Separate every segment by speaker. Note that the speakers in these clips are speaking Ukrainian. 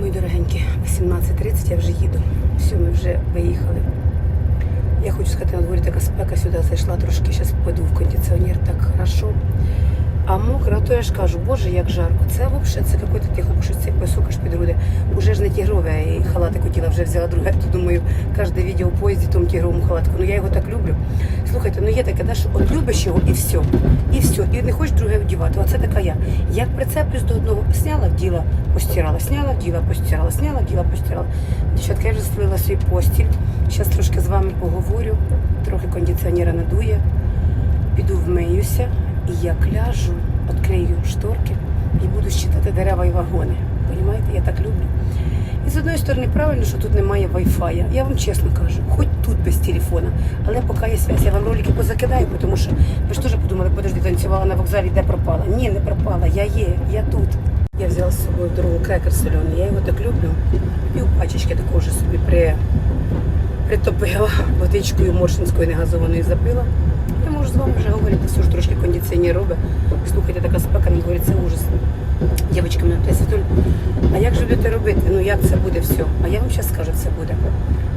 Speaker 1: мої дорогенькі, 18.30 я вже їду. Все, ми вже виїхали. Я хочу сказати, на дворі така спека сюди зайшла трошки, зараз пойду в кондиціонер, так хорошо. А мокро, то я ж кажу, боже, як жарко. Це взагалі, це какой-то ти щось цей песок аж під груди. Уже ж не тігрове, і халатик хотіла, вже взяла друге. То думаю, кожне відео в поїзді тому тігровому халатику. Ну я його так люблю. Слухайте, ну є таке, да, що от любиш його і все. І все. І не хочеш друге вдівати. Оце така я. Як прицеплюсь до одного, сняла, вділа, постирала, сняла, вділа, постирала, сняла, вділа, постирала. Дівчатка, я вже стелила свій постіль. Зараз трошки з вами поговорю, трохи кондиціонера надує, піду вмиюся і як ляжу, відкрию шторки і буду щитати дерева і вагони. Понімаєте, я так люблю. І з одної сторони, правильно, що тут немає Wi-Fi. Я вам чесно кажу, хоч тут без телефона, але поки є связь, я вам ролики позакидаю, тому що ви ж теж подумали, подожди, танцювала на вокзалі, де пропала. Ні, не пропала, я є, я тут. Я взяла з собою в дорогу крекер соляний, я його так люблю. Пів пачечки також собі при притопила водичкою моршинською негазованою запила. Я можу з вами вже говорити, все ж трошки кондиціонер робить. Слухайте, така спека на дворі, це ужас. Дівчатки мене питають, Світуль, а як же будете робити? Ну як це буде все? А я вам зараз скажу, це буде.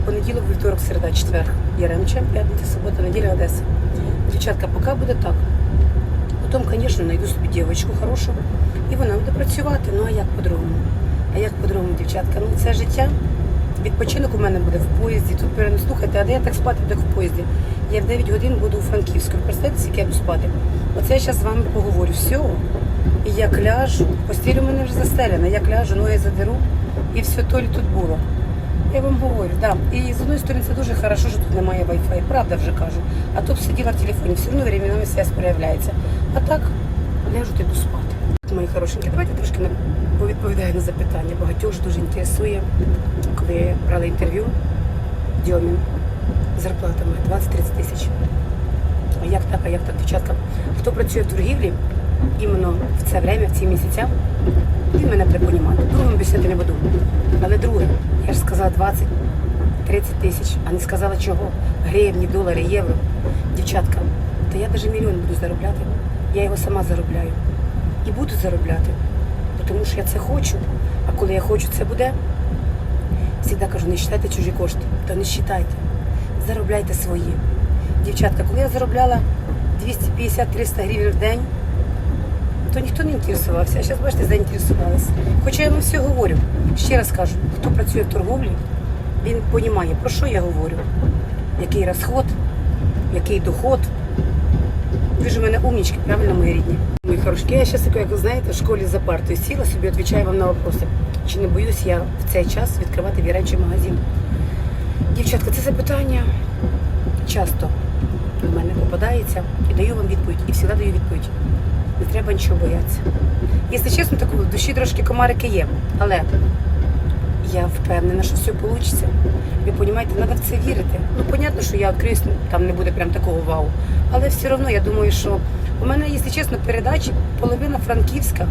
Speaker 1: Понеділок, вівторок, середа, четвер. Яремче, п'ятниця, субота, неділя, Одеса. Дівчатка, поки буде так. Потім, звісно, знайду собі дівчинку хорошу, і вона буде працювати. Ну а як по-другому? А як по-другому, дівчатка? Ну це життя. Відпочинок у мене буде в поїзді. Тут пере- слухайте, а де я так спати буду в поїзді? Я в 9 годин буду у Франківську. Представте, скільки я буду спати. Оце я зараз з вами поговорю. Все. І як ляжу, постіль у мене вже застелена, як ляжу, ноги задеру, і все то лі тут було. Я вам говорю, да. І з одної сторони це дуже хорошо, що тут немає Wi-Fi. Правда вже кажу. А б сиділа в телефоні, все одно временами связь проявляється. А так ляжу йду спати. Мої хорошенькі, давайте трошки на- повідповідаю на запитання. Багатьох ж дуже інтересує, коли брали інтерв'ю Дьомін зарплатами 20-30 тисяч. А як так, а як так, дівчатка? Хто працює в торгівлі іменно в це время, в ці місяця, він мене буде понімати. Другому обіцяти не буду. Але друге, я ж сказала 20-30 тисяч, а не сказала чого. Гривні, долари, євро. Дівчатка, та я навіть мільйон буду заробляти. Я його сама заробляю. І буду заробляти. Тому що я це хочу. А коли я хочу, це буде. Всегда кажу, не вважайте чужі кошти, то не вважайте. Заробляйте свої. Дівчатка, коли я заробляла 250-300 гривень в день, то ніхто не інтересувався. А зараз, бачите, заінтересувалися. Хоча я вам все говорю. Ще раз кажу, хто працює в торговлі, він розуміє, про що я говорю, який розход, який доход. Ви ж у мене умнічки, правильно, мої рідні? Мої хорошки, я зараз, як ви знаєте, в школі за партою сіла собі, відповідаю вам на вопроси. Чи не боюсь я в цей час відкривати вірячий магазин? Дівчатка, це запитання часто в мене попадається і даю вам відповідь. І завжди даю відповідь. Не треба нічого боятися. Якщо чесно, так в душі трошки комарики є. Але я впевнена, що все вийде. Ви розумієте, треба в це вірити. Ну, понятно, що я відкриюсь, ну, там не буде прям такого вау. Але все одно я думаю, що у мене, якщо чесно, передач половина франківська,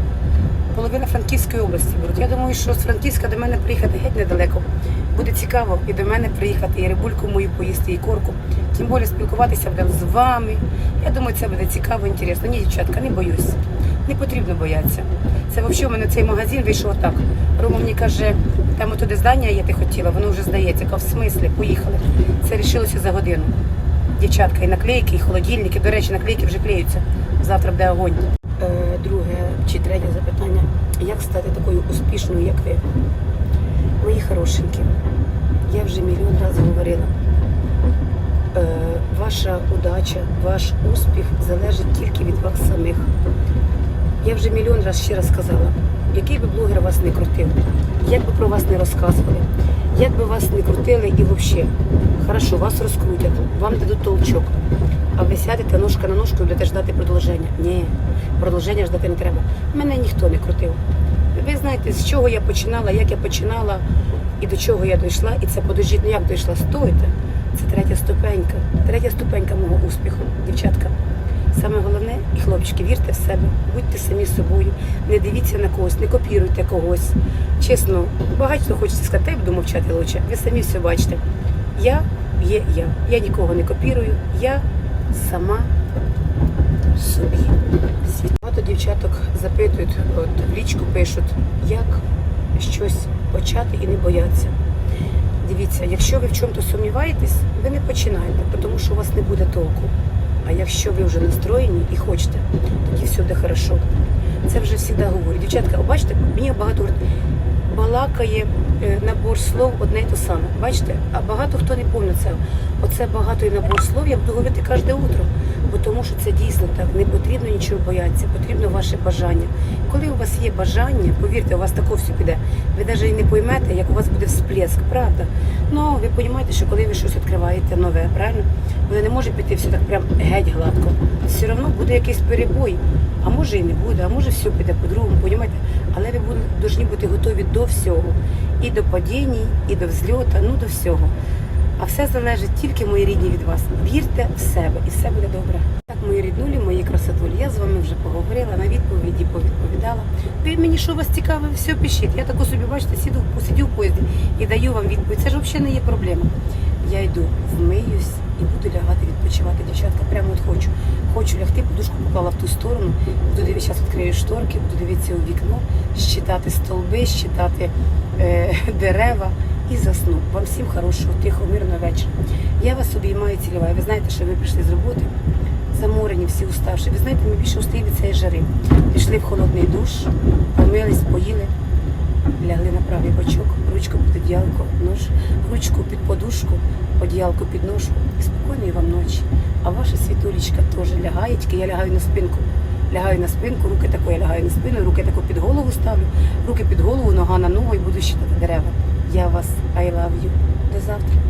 Speaker 1: половина Франківської області беруть. Я думаю, що з Франківська до мене приїхати геть недалеко. Буде цікаво і до мене приїхати, і рибульку мою поїсти, і корку. Тим більше спілкуватися буде з вами. Я думаю, це буде цікаво, інтересно. Ні, дівчатка, не боюсь. Не потрібно боятися. Це взагалі у мене цей магазин вийшов так. Рома мені каже, там туди здання є, ти хотіла, воно вже здається. Я в смислі, поїхали. Це рішилося за годину. Дівчатка, і наклейки, і холодильники. До речі, наклейки вже клеються. Завтра буде огонь. Е, друге чи третє запитання. Як стати такою успішною, як ви? Мої хорошенькі, я вже мільйон разів говорила. Е, ваша удача, ваш успіх залежить тільки від вас самих. Я вже мільйон разів ще раз сказала, який би блогер вас не крутив, як би про вас не розказували, як би вас не крутили і взагалі, хорошо, вас розкрутять, вам дадуть толчок, а ви сядете ножка на ножку і будете ждати продовження. Ні, продовження ждати не треба. Мене ніхто не крутив. Ви знаєте, з чого я починала, як я починала і до чого я дійшла, і це подождіть, ну як дійшла, стойте. Це третя ступенька, третя ступенька мого успіху, дівчатка. Саме головне, і хлопчики, вірте в себе, будьте самі собою, не дивіться на когось, не копіруйте когось. Чесно, багато хто хочеться сказати, я буду мовчати лучше. Ви самі все бачите. Я є я. Я нікого не копірую, я сама собі. Багато дівчаток запитують, от в лічку пишуть, як щось почати і не боятися. Дивіться, якщо ви в чому-то сумніваєтесь, ви не починайте, тому що у вас не буде толку. А якщо ви вже настроєні і хочете, тоді все буде хорошо. Це вже завжди говорю. Дівчатка, бачите, мені багато говорить, балакає е, набор слов одне й те саме. Бачите? А багато хто не пам'ятає це. Оце багато і набор слов я буду говорити кожне утро, бо тому що це дійсно так. Не потрібно нічого боятися, потрібно ваше бажання. Коли у вас є бажання, повірте, у вас тако все піде. Ви навіть і не поймете, як у вас буде всплеск, правда? Ну, ви розумієте, що коли ви щось відкриваєте нове, правильно? Воно не може піти все так прям геть гладко. Все одно буде якийсь перебой. А може і не буде, а може все піде по-другому, розумієте? Але ви повинні бути готові до всього. І до падінь, і до взльота, ну до всього. А все залежить тільки мої рідні від вас. Вірте в себе і все буде добре. Так, мої ріднулі, мої красотулі, я з вами вже поговорила, на відповіді повідповідала. Ви мені що вас цікаве, все пишіть. Я тако собі, бачите, сіду, посидю в поїзді і даю вам відповідь. Це ж взагалі не є проблема. Я йду, вмиюсь і буду лягати відпочивати. Дівчатка, прямо от хочу. Хочу лягти, подушку поклала в ту сторону, буду дивитися, відкрию шторки, буду дивитися у вікно, щитати столби, щитати е, дерева і засну. Вам всім хорошого, тихого, мирного вечора. Я вас обіймаю, цілюваю. Ви знаєте, що ви прийшли з роботи, заморені, всі уставші. Ви знаєте, ми більше устаємо від цієї жари. Пішли в холодний душ, помились, поїли, лягли на правий бочок, ручку під одіялко, нож, ручку під подушку, одіялко під ножку. І спокійної вам ночі. А ваша світулечка теж лягає, тільки я лягаю на спинку. Лягаю на спинку, руки тако, я лягаю на спину, руки тако під голову ставлю, руки під голову, нога на ногу і буду щитати дерева. Я вас I love you. До завтра.